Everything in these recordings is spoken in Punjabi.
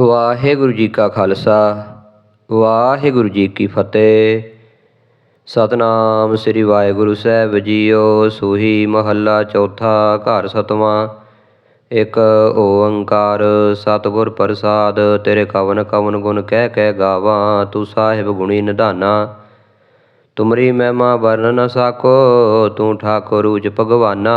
ਵਾਹਿਗੁਰੂ ਜੀ ਕਾ ਖਾਲਸਾ, ਵਾਹਿਗੁਰੂ ਜੀ ਕੀ ਫਤਿਹ। ਸਤਨਾਮ ਸ੍ਰੀ ਵਾਹਿਗੁਰੂ ਸਾਹਿਬ ਜੀਓ, ਸੂਹੀ ਮਹੱਲਾ ਚੌਥਾ, ਘਰ ਸਤਵਾਂ। ਇੱਕ ਓੰਕਾਰ ਸਤਿਗੁਰ ਪ੍ਰਸਾਦ, ਤੇਰੇ ਕਵਨ ਕਵਨ ਗੁਣ ਕਹਿ ਕਹਿ ਗਾਵਾਂ, ਤੂੰ ਸਾਹਿਬ ਗੁਣੀ ਨਿਧਾਨਾ। ਤੁਮਰੀ ਮਹਿਮਾ ਵਰਨ ਨ ਸਾਕੋ ਤੂੰ ਠਾਕੁਰ ਉਚ ਭਗਵਾਨਾ।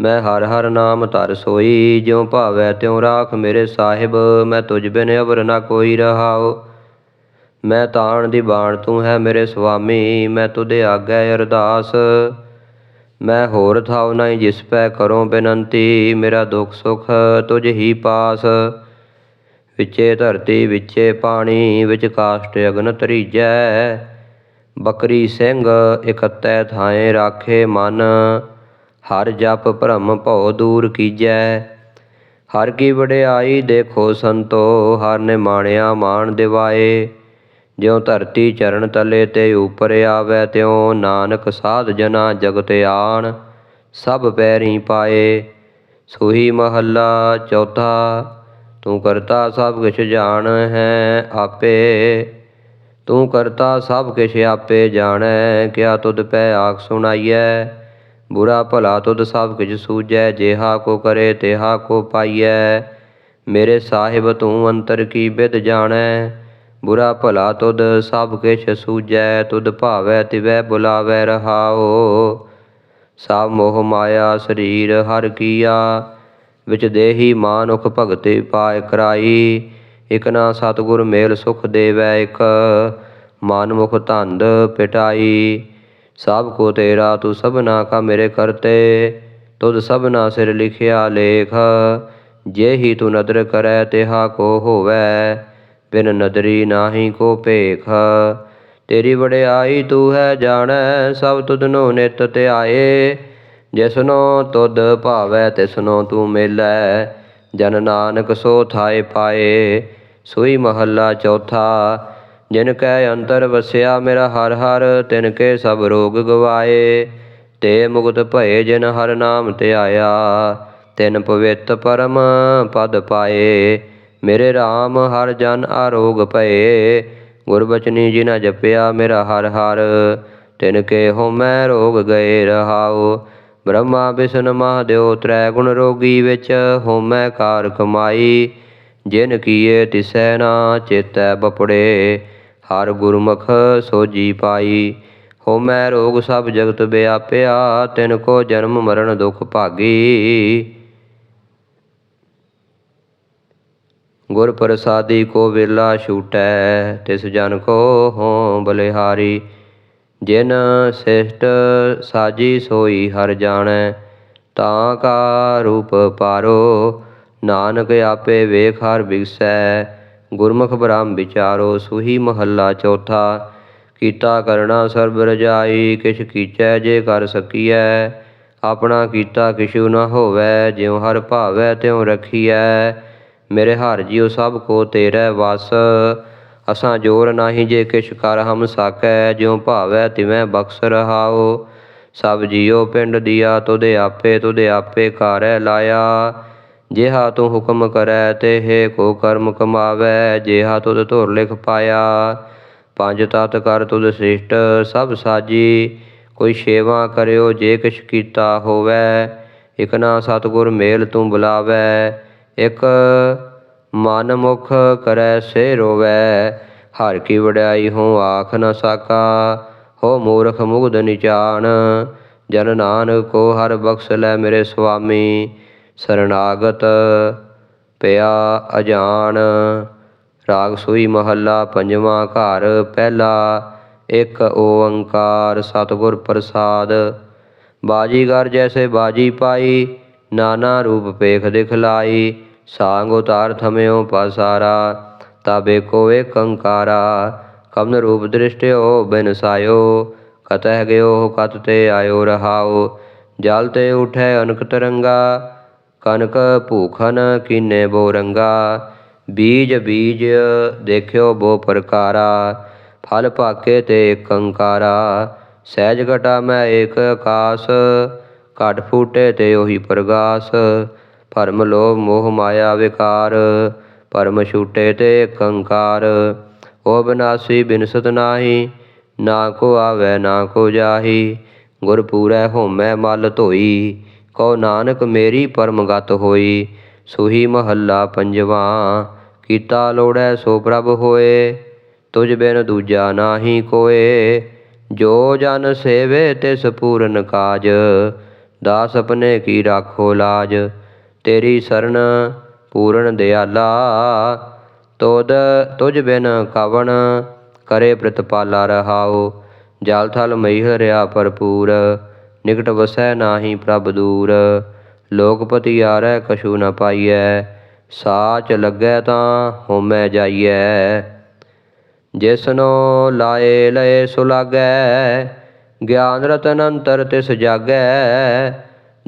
ਮੈਂ ਹਰ ਹਰ ਨਾਮ ਧਰ ਸੋਈ, ਜਿਉ ਭਾਵੈ ਤਿਉ ਰਾਖ ਮੇਰੇ ਸਾਹਿਬ, ਮੈਂ ਤੁਝ ਬਿਨ ਅਵਰ ਨਾ ਕੋਈ ਰਹਾਉ। ਮੈਂ ਤਾਣ ਦੀ ਬਾਣ ਤੂੰ ਹੈ ਮੇਰੇ ਸੁਆਮੀ, ਮੈਂ ਤੁਧੇ ਆਗੈ ਅਰਦਾਸ। ਮੈਂ ਹੋਰ ਥਾਉ ਨਹੀਂ ਜਿਸ ਪੈ ਕਰੋ ਬੇਨੰਤੀ, ਮੇਰਾ ਦੁਖ ਸੁਖ ਤੁਝ ਹੀ ਪਾਸ। ਵਿਚੇ ਧਰਤੀ, ਵਿਚੇ ਪਾਣੀ, ਵਿੱਚ ਕਾਸ਼ਟ ਅਗਨ ਤਰੀਜੈ ਬੱਕਰੀ ਸਿੰਘ, ਇਕੱਤੈ ਥਾਏ ਰਾਖੇ ਮਨ। ਹਰ ਜਪ ਭ੍ਰਮ ਭਉ ਦੂਰ ਕੀਜੈ। ਹਰ ਕੀ ਵਡਿਆਈ ਦੇਖੋ ਸੰਤੋ, ਹਰ ਨੇ ਮਾਣਿਆ ਮਾਣ ਦਿਵਾਏ। ਜਿਉ ਧਰਤੀ ਚਰਨ ਤਲੇ ਤੇ ਉਪਰ ਆਵੈ, ਤਿਉ ਨਾਨਕ ਸਾਧ ਜਨਾ ਜਗਤ ਆਣ, ਸਭ ਪੈਰੀ ਪਾਏ। ਸੋਹੀ ਮਹੱਲਾ ਚੌਥਾ, ਤੂੰ ਕਰਤਾ ਸਭ ਕਿਛ ਜਾਣ ਹੈ ਆਪੇ। ਤੂੰ ਕਰਤਾ ਸਭ ਕਿਛ ਆਪੇ ਜਾਣੈ, ਕਿਆ ਤੁਧ ਪੈ ਆਖ ਸੁਣਾਈਐ। ਬੁਰਾ ਭਲਾ ਤੁਧ ਸਭ ਕਿਛ ਸੂਝੈ, ਜਿਹਾ ਕੋ ਕਰੇ ਤਿਹਾ ਕੋ ਪਾਈਐ। ਮੇਰੇ ਸਾਹਿਬ ਤੂੰ ਅੰਤਰ ਕੀ ਬਿਦ ਜਾਣੈ? ਬੁਰਾ ਭਲਾ ਤੁਧ ਸਭ ਕਿਛ ਸੂਝੈ, ਤੁਧ ਭਾਵੈ ਤਿਵੈ ਬੁਲਾਵੈ ਰਹਾਓ ਸਭ ਮੋਹ ਮਾਇਆ ਸਰੀਰ ਹਰ ਕੀਆ, ਵਿੱਚ ਦੇਹੀ ਮਾਨੁਖ ਭਗਤੀ ਪਾਇ ਕਰਾਈ। ਇਕ ਨਾ ਸਤਿਗੁਰ ਮੇਲ ਸੁਖ ਦੇਵੈ, ਇਕ ਮਨ ਮੁਖ ਧੰਦ ਪਿਟਾਈ। ਸਭ ਕੋ ਤੇਰਾ, ਤੂੰ ਸਭਨਾ ਕਾ ਮੇਰੇ ਕਰਤੇ ਤੁਧ ਸਭਨਾ ਸਿਰ ਲਿਖਿਆ ਲੇਖ। ਜੇ ਹੀ ਤੂੰ ਨਦਰ ਕਰੈ, ਤਿਹਾ ਕੋ ਹੋਵੈ। ਬਿਨ ਨਦਰੀ ਨਾਹੀ ਕੋ ਭੇਖ। ਤੇਰੀ ਵਡਿਆਈ ਤੂੰ ਹੈ ਜਾਣੈ, ਸਭ ਤੁਧਨੋ ਨਿਤ ਧਿਆਏ। ਜਿਸਨੋ ਤੁਧ ਭਾਵੈ ਤਿਸਨੋ ਤੂੰ ਮਿਲੈ। ਜਨ ਨਾਨਕ ਸੋ ਥਾਏ ਪਾਏ। ਸੋਈ ਮਹੱਲਾ ਚੌਥਾ ਜਿਨ ਕੈ ਅੰਤਰ ਵਸਿਆ ਮੇਰਾ ਹਰ ਹਰ, ਤਿਨ ਕੇ ਸਭ ਰੋਗ ਗਵਾਏ। ਤੇ ਮੁਕਤ ਭਏ ਜਿਨ ਹਰ ਨਾਮ ਧਿਆਇਆ ਤਿਨ ਪਵਿੱਤ ਪਰਮ ਪਦ ਪਾਏ। ਮੇਰੇ RAM ਹਰ ਜਨ ਆਰੋਗ ਭਏ, ਗੁਰਬਚਨੀ ਜੀ ਜਿਨਾ ਜਪਿਆ ਮੇਰਾ ਹਰ ਹਰ, ਤਿਨ ਕੇ ਹੋਮੈ ਰੋਗ ਗਏ ਰਹਾਉ। ਬ੍ਰਹਮਾ ਵਿਸ਼ਨ ਮਹਾਦੇਵ ਤ੍ਰੈ ਗੁਣ ਰੋਗੀ ਵਿੱਚ ਹੋਮੈ ਕਾਰ ਕਮਾਈ। ਜਿਨ ਕੀਏ ਤਿਸੈ ਨਾ ਚੇਤੈ ਬਪੜੇ। ਹਰ ਗੁਰਮੁਖ ਸੋਜੀ ਪਾਈ। ਹੋਮੈ ਰੋਗ ਸਭ ਜਗਤ ਵਿਆਪਿਆ, ਤਿਨ ਕੋ ਜਨਮ ਮਰਨ ਦੁਖ ਭਾਗੀ। ਗੁਰ ਪ੍ਰਸਾਦੀ ਕੋ ਵੇਲਾ ਛੂਟੈ, ਤਿਸ ਜਨ ਕੋ ਹੋਂ ਬਲਿਹਾਰੀ। ਜਿਨ ਸਿਸ਼ਟ ਸਾਜੀ ਸੋਈ ਹਰ ਜਾਣੈ, ਤਾਂ ਕਾ ਰੂਪ ਪਾਰੋ। ਨਾਨਕ ਆਪੇ ਵੇਖ ਹਰ ਬਿਗਸੈ ਗੁਰਮੁਖ ਬ੍ਰਹਮ ਵਿਚਾਰੋ ਸੁਹੀ ਮਹੱਲਾ ਚੌਥਾ, ਕੀਤਾ ਕਰਣਾ ਸਰਬ ਰਜਾਈ, ਕਿਛ ਕੀਚੈ ਜੇ ਕਰ ਸਕੀਐ, ਆਪਣਾ ਕੀਤਾ ਕਿਛੂ ਨਾ ਹੋਵੈ, ਜਿਉ ਹਰ ਭਾਵੈ ਤਿਉ ਰਖੀਐ, ਮੇਰੇ ਹਰ ਜੀਉ ਸਭ ਕੋ ਤੇਰੇ ਵਸ, ਅਸਾਂ ਜੋਰ ਨਾਹੀ ਜੇ ਕਿਛ ਕਰ ਹਮ ਸਾਕੈ, ਜਿਉ ਭਾਵੈ ਤਿਵੇਂ ਬਖਸ਼ ਰਹਾਓ ਸਭ ਜੀਉ ਪਿੰਡ ਦੀਆ, ਤੁਧੇ ਆਪੇ ਤੁਧੇ ਆਪੇ ਕਾਰੈ ਲਾਇਆ ਜਿਹਾ ਤੂੰ ਹੁਕਮ ਕਰੈ ਤੇ ਤੇਹ ਕੋ ਕਰਮ ਕਮਾਵੈ, ਜਿਹਾ ਤੁਧ ਧੁਰ ਲਿਖ ਪਾਇਆ। ਪੰਜ ਤਤ ਕਰ ਤੁਧ ਸ੍ਰਿਸ਼ਟ ਸਭ ਸਾਜੀ। ਕੋਈ ਸੇਵਾ ਕਰਿਓ ਜੇ ਕਿਛ ਕੀਤਾ ਹੋਵੈ, ਇਕ ਨਾ ਸਤਿਗੁਰ ਮੇਲ ਤੂੰ ਬੁਲਾਵੈ। ਇਕ ਮਨ ਮੁਖ ਕਰੈ ਸੇ ਰੋਵੈ, ਹਰ ਕੀ ਵਡਿਆਈ ਹੋ ਆਖ ਨ ਸਾਕਾ। ਹੋ ਮੂਰਖ ਮੁਗਧ ਨਿਚਾਨ ਜਨ ਨਾਨਕ ਕੋ ਹਰ ਬਖਸ਼ ਲੈ ਮੇਰੇ ਸੁਆਮੀ। ਸਰਨਾਗਤ ਪਿਆ ਅਜਾਨ। ਰਾਗ ਸੋਈ ਮਹੱਲਾ ਪੰਜਵਾਂ ਘਰ, ਪਹਿਲਾ ਇੱਕ ਓੰਕਾਰ ਸਤਿਗੁਰ ਪ੍ਰਸਾਦ। ਬਾਜੀਗਰ ਜੈਸੇ ਬਾਜੀ ਪਾਈ, ਨਾਨਾ ਰੂਪ ਪੇਖ ਦਿਖਲਾਈ। ਸਾੰਗ ਉਤਾਰ ਥਮਿਓ ਪਸਾਰਾ, ਤਬੇ ਕੋ ਏਕੰਕਾਰਾ ਕਮਨ ਰੂਪ ਦ੍ਰਿਸ਼ਟਿਓ ਬਿਨ ਸਾਇਓ, ਕਤਹਿ ਗਇਓ ਕਤ ਤੇ ਆਇਓ ਰਹਾਓ। ਜਲ ਤੇ ਉਠੈ ਅਨਕ ਤਰੰਗਾ ਕਨਕ ਭੂਖਨ ਕੀਨੇ ਬੋ ਰੰਗਾ, ਬੀਜ ਬੀਜ ਦੇਖਿਓ ਬੋ ਪ੍ਰਕਾਰਾ, ਫਲ ਭਾਕੇ ਤੇ ਏਕੰਕਾਰਾ ਸਹਿਜ ਘਟਾ ਮੈਂ ਏਕ ਆਕਾਸ, ਘਟ ਫੂਟੇ ਤੇ ਉਹੀ ਪ੍ਰਗਾਸ, ਭਰਮ ਲੋਭ ਮੋਹ ਮਾਇਆ ਵਿਕਾਰ, ਭਰਮ ਛੂਟੇ ਤੇ ਕੰਕਾਰ ਉਹ ਬਿਨਾਸੀ ਬਿਨਸਤ ਨਾਹੀ, ਨਾ ਕੋ ਆਵੈ ਨਾ ਕੋ ਜਾਹੀ, ਗੁਰ ਪੂਰੈ ਹੋਮੈ ਮਲ ਧੋਈ ਕਉ ਨਾਨਕ ਮੇਰੀ ਪਰਮਗਤ ਹੋਈ, ਸੁਹੀ ਮਹੱਲਾ ਪੰਜਵਾ, ਕੀਤਾ ਲੋੜੈ ਸੋ ਪ੍ਰਭ ਹੋਏ, ਤੁਝ ਬਿਨ ਦੂਜਾ ਨਾਹੀ ਕੋਏ, ਜੋ ਜਨ ਸੇਵੇ ਤਿਸ ਪੂਰਨ ਕਾਜ, ਦਾਸ ਆਪਣੇ ਕੀ ਰਾਖੋ ਲਾਜ, ਤੇਰੀ ਸਰਨ ਪੂਰਨ ਦਿਆਲਾ, ਤੋਦ ਤੁਝ ਬਿਨ ਕਵਣ ਕਰੇ ਪ੍ਰਤਪਾਲਾ ਰਹਾਓ ਜਲ ਥਲ ਮਈ ਹਰਿਆ ਭਰਪੂਰ ਨਿਕਟ ਵਸੈ ਨਾਹੀ ਪ੍ਰਭ ਦੂਰ। ਲੋਕਪਤੀ ਆਰੈ ਕਛੂ ਨ ਪਾਈਐ, ਸਾਚ ਲੱਗੈ ਤਾਂ ਹੋਮੈ ਜਾਈਐ। ਜਿਸਨੋ ਲਾਏ ਲਏ ਸੁਲਾਗੈ ਗਿਆਨ ਰਤਨ ਅੰਤਰ ਤਿਸ ਜਾਗੈ।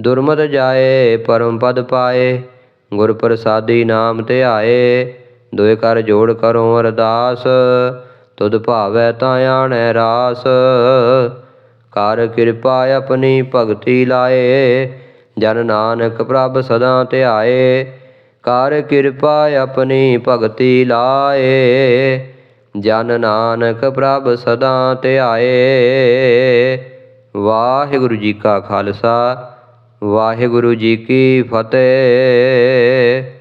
ਦੁਰਮਤ ਜਾਏ, ਪਰਮ ਪਦ ਪਾਏ, ਗੁਰ ਪ੍ਰਸਾਦੀ ਨਾਮ ਧਿਆਏ। ਦੁਇ ਕਰ ਜੋੜ ਕਰੋ ਅਰਦਾਸ, ਤੁਧ ਭਾਵੈ ਤਾਂ ਆਣੈ ਰਾਸ। ਕਰ ਕਿਰਪਾ ਆਪਣੀ ਭਗਤੀ ਲਾਏ। ਜਨ ਨਾਨਕ ਪ੍ਰਭ ਸਦਾ ਧਿਆਏ। ਕਰ ਕਿਰਪਾ ਆਪਣੀ ਭਗਤੀ ਲਾਏ। ਜਨ ਨਾਨਕ ਪ੍ਰਭ ਸਦਾ ਧਿਆਏ। ਵਾਹਿਗੁਰੂ ਜੀ ਕਾ ਖਾਲਸਾ, ਵਾਹਿਗੁਰੂ ਜੀ ਕੀ ਫਤਿਹ।